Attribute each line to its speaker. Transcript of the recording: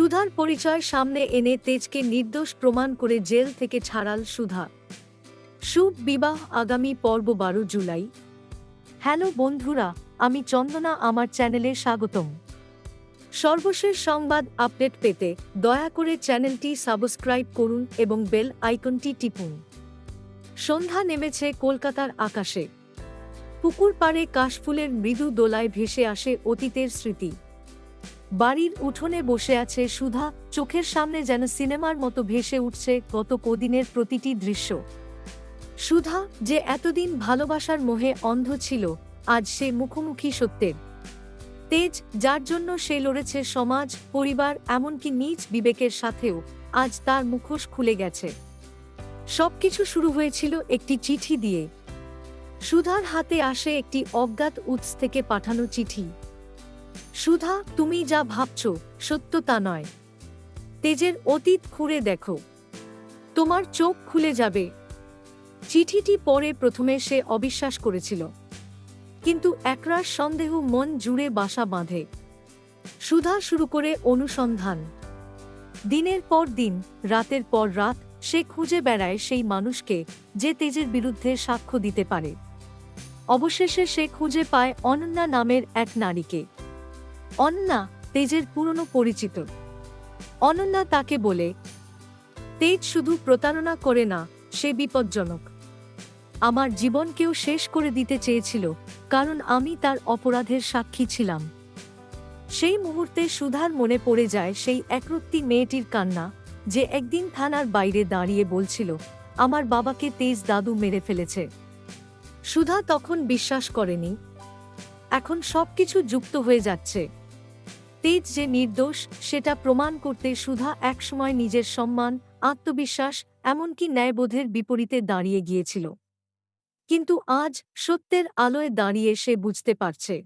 Speaker 1: সুধার পরিচয় সামনে এনে তেজকে নির্দোষ প্রমাণ করে জেল থেকে ছাড়াল সুধা। শুভ বিবাহ আগামী পর্ব বারো জুলাই। হ্যালো বন্ধুরা, আমি চন্দনা, আমার চ্যানেলে স্বাগতম। সর্বশেষ সংবাদ আপডেট পেতে দয়া করে চ্যানেলটি সাবস্ক্রাইব করুন এবং বেল আইকনটি টিপুন। সন্ধ্যা নেমেছে কলকাতার আকাশে। পুকুর পাড়ে কাশফুলের মৃদু দোলায় ভেসে আসে অতীতের স্মৃতি। বাড়ির উঠোনে বসে আছে সুধা, চোখের সামনে যেন সিনেমার মতো ভেসে উঠছে গত কদিনের প্রতিটি দৃশ্য। সুধা, যে এতদিন ভালোবাসার মোহে অন্ধ ছিল, আজ সে মুখোমুখি সত্যের। তেজ, যার জন্য সে লড়েছে সমাজ, পরিবার, এমনকি নিজ বিবেকের সাথেও, আজ তার মুখোশ খুলে গেছে। সবকিছু শুরু হয়েছিল একটি চিঠি দিয়ে। সুধার হাতে আসে একটি অজ্ঞাত উৎস থেকে পাঠানো চিঠি। সুধা, তুমি যা ভাবছ, সত্য তা নয়। তেজের অতীত খুঁড়ে দেখো। তোমার চোখ খুলে যাবে। চিঠিটি পরে প্রথমে সে অবিশ্বাস করেছিল। কিন্তু একরাশ সন্দেহ মন জুড়ে বাসা বাঁধে। সুধা শুরু করে অনুসন্ধান। দিনের পর দিন, রাতের পর রাত, সে খুঁজে বেড়ায় সেই মানুষকে যে তেজের বিরুদ্ধে সাক্ষ্য দিতে পারে। অবশেষে সে খুঁজে পায় অনন্যা নামের এক নারীকে। অন্না তেজের পুরনো পরিচিত। অনন্যা তাকে বলে, তেজ শুধু প্রতারণা করে না, সে বিপজ্জনক। আমার জীবনকেও শেষ করে দিতে চেয়েছিল, কারণ আমি তার অপরাধের সাক্ষী ছিলাম। সেই মুহূর্তে সুধার মনে পড়ে যায় সেই একরত্তি মেয়েটির কান্না, যে একদিন থানার বাইরে দাঁড়িয়ে বলছিল, আমার বাবাকে তেজ দাদু মেরে ফেলেছে। সুধা তখন বিশ্বাস করেনি। এখন সবকিছু যুক্ত হয়ে যাচ্ছে। তেজ যে নির্দোষ, সেটা প্রমাণ করতে সুধা একসময় নিজের সম্মান, আত্মবিশ্বাস, এমনকি ন্যায়বোধের বিপরীতে দাঁড়িয়ে গিয়েছিল। কিন্তু আজ সত্যের আলোয় দাঁড়িয়ে সে বুঝতে পারছে।